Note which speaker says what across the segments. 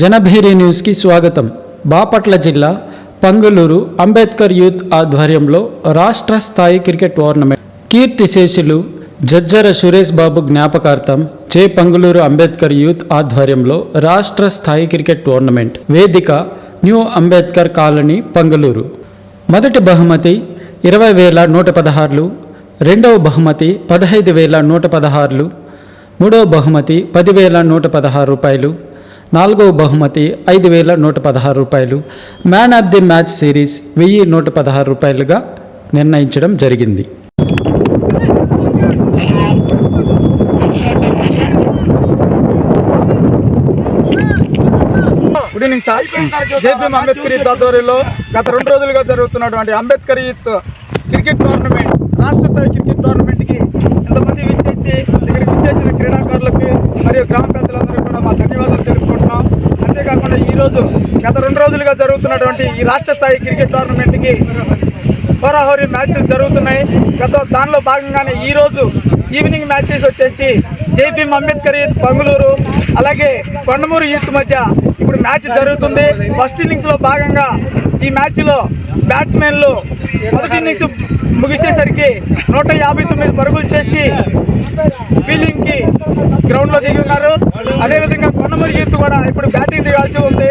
Speaker 1: జనభేరి న్యూస్కి స్వాగతం. బాపట్ల జిల్లా పంగులూరు అంబేద్కర్ యూత్ ఆధ్వర్యంలో రాష్ట్ర స్థాయి క్రికెట్ టోర్నమెంట్. కీర్తిశేషులు జజ్జర సురేష్ బాబు జ్ఞాపకార్థం చే పంగులూరు అంబేద్కర్ యూత్ ఆధ్వర్యంలో రాష్ట్ర స్థాయి క్రికెట్ టోర్నమెంట్ వేదిక న్యూ అంబేద్కర్ కాలనీ పంగులూరు. మొదటి బహుమతి ఇరవై వేల నూట పదహారులు రెండవ బహుమతి పదహైదు వేల నూట పదహారులు మూడవ బహుమతి పదివేల నూట పదహారు రూపాయలు నాలుగవ బహుమతి ఐదు వేల నూట పదహారు రూపాయలు. Man of the match series వెయ్యి నూట పదహారు రూపాయలుగా నిర్ణయించడం జరిగింది.
Speaker 2: Good evening sir JPM Ambedkar youth ఆధ్వర్యంలో గత రెండు రోజులుగా జరుగుతున్నటువంటి అంబేద్కర్ యూత్ క్రికెట్ టోర్నమెంట్ రాష్ట్ర స్థాయి క్రికెట్ టోర్నమెంట్కి ఈరోజు గత రెండు రోజులుగా జరుగుతున్నటువంటి ఈ రాష్ట్ర స్థాయి క్రికెట్ టోర్నమెంట్కి హోరాహోరీ మ్యాచ్లు జరుగుతున్నాయి. గత దానిలో భాగంగానే ఈరోజు ఈవినింగ్ మ్యాచెస్ వచ్చేసి జేపీ అంబేద్కర్ యూత్ పంగులూరు అలాగే కొండమూరు యూత్ మధ్య ఇప్పుడు మ్యాచ్ జరుగుతుంది. ఫస్ట్ ఇన్నింగ్స్లో భాగంగా ఈ మ్యాచ్లో బ్యాట్స్మెన్లు మొదటి ఇన్నింగ్స్ ముగిసేసరికి నూట యాభై తొమ్మిది పరుగులు చేసి ఫీల్డింగ్కి గ్రౌండ్లో దిగి ఉన్నారు. అదేవిధంగా కొండమూరు యూత్ కూడా ఇప్పుడు బ్యాటింగ్ తీయాల్సి ఉంది.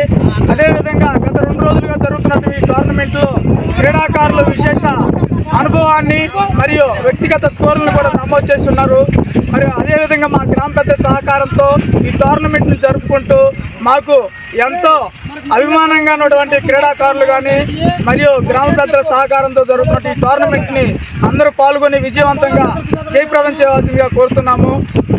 Speaker 2: అదేవిధంగా గత రెండు రోజులుగా జరుగుతున్నటువంటి ఈ టోర్నమెంట్లో క్రీడాకారులు విశేష అనుభవాన్ని మరియు వ్యక్తిగత స్కోర్లను కూడా నమోదు చేసి ఉన్నారు. మరియు అదేవిధంగా మా గ్రామ పెద్ద సహకారంతో ఈ టోర్నమెంట్ని జరుపుకుంటూ మాకు ఎంతో అభిమానంగా ఉన్నటువంటి క్రీడాకారులు కానీ మరియు గ్రామ పెద్దల సహకారంతో జరుగుతున్న ఈ టోర్నమెంట్ని అందరూ పాల్గొని విజయవంతంగా జయప్రదం చేయవలసిందిగా కోరుతున్నాము.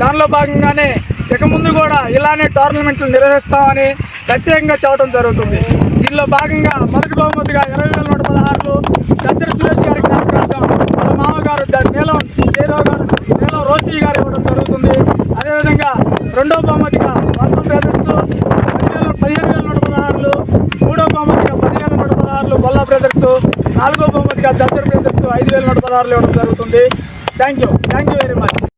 Speaker 2: దానిలో భాగంగానే ఇక ముందు కూడా ఇలానే టోర్నమెంట్లు నిర్వహిస్తామని ప్రత్యేకంగా చెప్పడం జరుగుతుంది. దీనిలో భాగంగా మొదటి బహుమతిగా ఇరవై వేల నూట పదహారులు చంద్ర సురేష్ గారి జ్ఞాపకార్థం వాళ్ళ మామగారు నీలం జయరావు గారు నీలం రోషి గారు ఇవ్వడం జరుగుతుంది. అదేవిధంగా రెండో బహుమతిగా వర్మ బ్రదర్స్ పదివేల పదిహేను వేల నూట పదహారులు మూడో బహుమతిగా పదివేల నూట పదహారులు బొల్లా బ్రదర్స్ నాలుగో బహుమతిగా చంద్ర బ్రదర్స్ ఐదు వేల నూట పదహారులు ఇవ్వడం జరుగుతుంది. Thank you. Thank you very much.